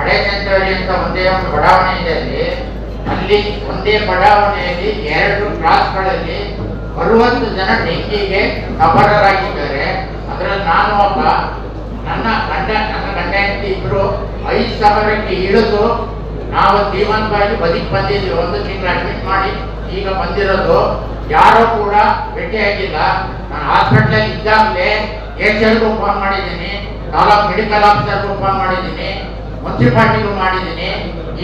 ಹಳೆ ಅಂತ ಒಂದೇ ಒಂದು ಬಡಾವಣೆ ಇದೆ ಅಲ್ಲಿ. ಅಲ್ಲಿ ಒಂದೇ ಬಡಾವಣೆಯಲ್ಲಿ ಎರಡು ಕ್ಲಾಸ್ಗಳಲ್ಲಿ ಅರವತ್ತು ಜನ ಡೆಂಗಿಗೆ ಅಪರರಾಗಿದ್ದಾರೆ ಅದರಲ್ಲಿ ನಾನು ಒಬ್ಬ. ನನ್ನ ಗಂಡ ನನ್ನ ಗಂಡ ಹೆಂಡತಿ ಇಬ್ಬರು ಐದು ಸಾವಿರಕ್ಕೆ ಇಳಿದು ನಾವು ಜೀವಂತವಾಗಿ ಬದುಕಿ ಬಂದಿದ್ವಿ. ಒಂದು ತಿಂಗಳು ಅಡ್ಮಿಟ್ ಮಾಡಿ ಈಗ ಬಂದಿರೋದು. ಯಾರೂ ಕೂಡ ಭೇಟಿಯಾಗಿಲ್ಲ ನಾನು ಹಾಸ್ಪಿಟ್ಲಲ್ಲಿ ಇದ್ದಾಗಲೇ ಎಚ್ ಎಲ್ಗೂ ಫೋನ್ ಮಾಡಿದ್ದೀನಿ. ತಾಲೂಕ್ ಮೆಡಿಕಲ್ ಆಫೀಸರ್ಗೂ ಫೋನ್ ಮಾಡಿದ್ದೀನಿ. ಮುನ್ಸಿಪಾಲ್ಟಿಗೂ ಮಾಡಿದ್ದೀನಿ.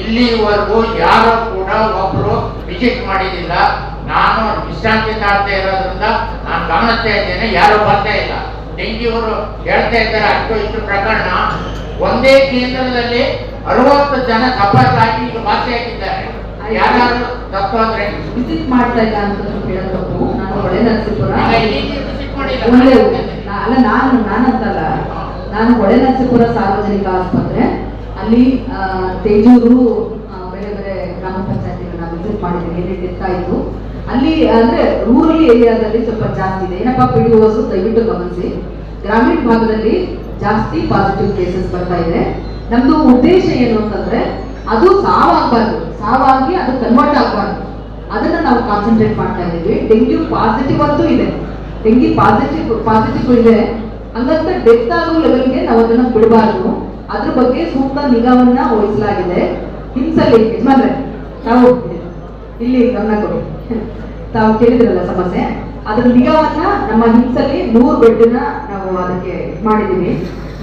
ಇಲ್ಲಿವರೆಗೂ ಯಾರು ಕೂಡ ಒಬ್ರು ವಿಸಿಟ್ ಮಾಡಿದಿಲ್ಲ ನಾನು ವಿಶ್ರಾಂತಿ ತಾಳ್ತಾ ಇರೋದ್ರಿಂದ ನಾನು ಗಮನಿಸ್ತಾ ಇದ್ದೇನೆ ಯಾರು ಬರ್ತಾ ಇಲ್ಲ. ಡೆಂಗಿಯವರು ಹೇಳ್ತಾ ಇದ್ದಾರೆ ಅಷ್ಟು ಇಷ್ಟು ಪ್ರಕರಣ. ಒಂದೇ ಕೇಂದ್ರದಲ್ಲಿ ಅರವತ್ತು ಜನ ತಪಾಸಾಗಿ ಈಗ ಆಗಿದ್ದಾರೆ. ಯಾರು ತಪ್ಪು ಅಂದ್ರೆ? ವಿಸಿಟ್ ಮಾಡ್ತಾ ಇಲ್ಲ ಅಂತ ಹೇಳಬೇಕು ನಾನು ಹೊಳೆ ನರಸೀಪುರ. ಅಲ್ಲ ನಾನು ನಾನಂತಲ್ಲ. ನಾನು ಹೊಳೆ ನರಸೀಪುರ ಸಾರ್ವಜನಿಕ ಆಸ್ಪತ್ರೆ. ಅಲ್ಲಿ ತೇಜೂರು ಬೇರೆ ಬೇರೆ ಗ್ರಾಮ ಪಂಚಾಯತಿಗಳನ್ನ ವಿಸಿಟ್ ಮಾಡಿದ್ದೀನಿ ಏನೇನು ಡೆತ್ ಇತ್ತು. ಅಲ್ಲಿ, ಅಂದ್ರೆ ರೂರಲ್ ಏರಿಯಾದಲ್ಲಿ ಸ್ವಲ್ಪ ಜಾಸ್ತಿ ಇದೆ. ಏನಪ್ಪ ಪಿ ಡಿ ದಯವಿಟ್ಟು ಗಮನಿಸಿ. ಗ್ರಾಮೀಣ ಭಾಗದಲ್ಲಿ ಜಾಸ್ತಿ ಪಾಸಿಟಿವ್ ಕೇಸಸ್ ಬರ್ತಾ ಇದೆ. ನಮ್ದು ಉದ್ದೇಶ ಏನು ಅಂತಂದ್ರೆ, ಅದು ಸಾವಾಗಬಾರ್ದು. ಸಾವಾಗಿ ಅದು ಕನ್ವರ್ಟ್ ಆಗಬಾರ್ದು. ಅದನ್ನ ನಾವು ಕಾನ್ಸಂಟ್ರೇಟ್ ಮಾಡ್ತಾ ಇದ್ದೀವಿ. ಡೆಂಗ್ಯೂ ಪಾಸಿಟಿವ್ ಅಂತೂ ಇದೆ. ಡೆಂಗಿ ಪಾಸಿಟಿವ್ ಪಾಸಿಟಿವ್ ಇದೆ. ಹಂಗಂತ ಡೆತ್ ಆಗೋ ಲೆವೆಲ್ಗೆ ನಾವು ಅದನ್ನ ಬಿಡಬಾರ್ದು. ಅದ್ರ ಬಗ್ಗೆ ಸೂಕ್ತ ನಿಗಾವನ್ನ ವಹಿಸಲಾಗಿದೆ. ಹಿಂಸಲ್ಲಿ ಯಜಮಾನ್ರೆ, ತಾವು ಇಲ್ಲಿ ಗಮನ ಕೊಡಿ. ತಾವು ಕೇಳಿದ್ರಲ್ಲ ಸಮಸ್ಯೆ. ಅದ್ರ ನಿಗಾವನ್ನ ನಮ್ಮ ಹಿಂಸಲ್ಲಿ ನೂರು ಬೆಡ್ನ ನಾವು ಅದಕ್ಕೆ ಮಾಡಿದ್ದೀವಿ.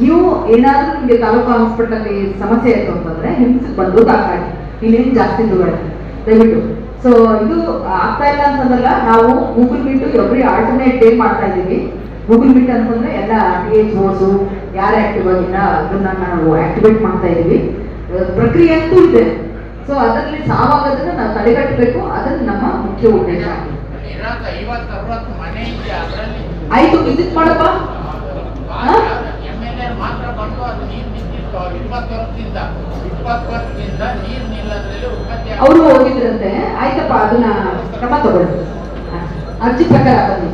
ನೀವು ಏನಾದ್ರೂ ನಿಮಗೆ ತಾಲೂಕು ಹಾಸ್ಪಿಟಲ್ ಸಮಸ್ಯೆ ಇತ್ತು ಅಂತಂದ್ರೆ ಹಿಂಸಕ್ಕೆ ಬಂದು ದಾಖಲಾಗಿ ಇನ್ನೇನು ಜಾಸ್ತಿ ದೂರ ದಯವಿಟ್ಟು. ಸೊ ಇದು ಆಗ್ತಾ ಇಲ್ಲ ಅಂತಂದಲ್ಲ, ನಾವು Google meet every alternate day ಮಾಡ್ತಾ ಇದ್ದೀವಿ? ಗೂಗಲ್ ಮೀಟ್ ಅಂತಂದ್ರೆ ಎಲ್ಲ ಟಿ ಎಚ್ ಯಾರು ಆಕ್ಟಿವ್ ಆಗಿಲ್ಲ, ಅದನ್ನ ನಾವು ಆಕ್ಟಿವೇಟ್ ಮಾಡ್ತಾ ಇದೀವಿ ಪ್ರಕ್ರಿಯೆ ಅಂತೂ ಇದೆ. ಸೊ ಅದರಲ್ಲಿ ಸಾವಾಗೋದನ್ನ ನಾವು ತಡೆಗಟ್ಟಬೇಕು. ಅದನ್ನ ನಮ್ಮ ಮುಖ್ಯ ಉದ್ದೇಶ. ಆಯ್ತು ವಿಸಿಟ್ ಮಾಡಪ್ಪ. ಅವರು ಹೋಗಿದ್ರಂತೆ. ಆಯ್ತಪ್ಪ, ಅದನ್ನ ಕ್ರಮ ತಗೊಳ್ಳಿ. ಅರ್ಜಿ ಪ್ರಕಾರ ಬನ್ನಿ.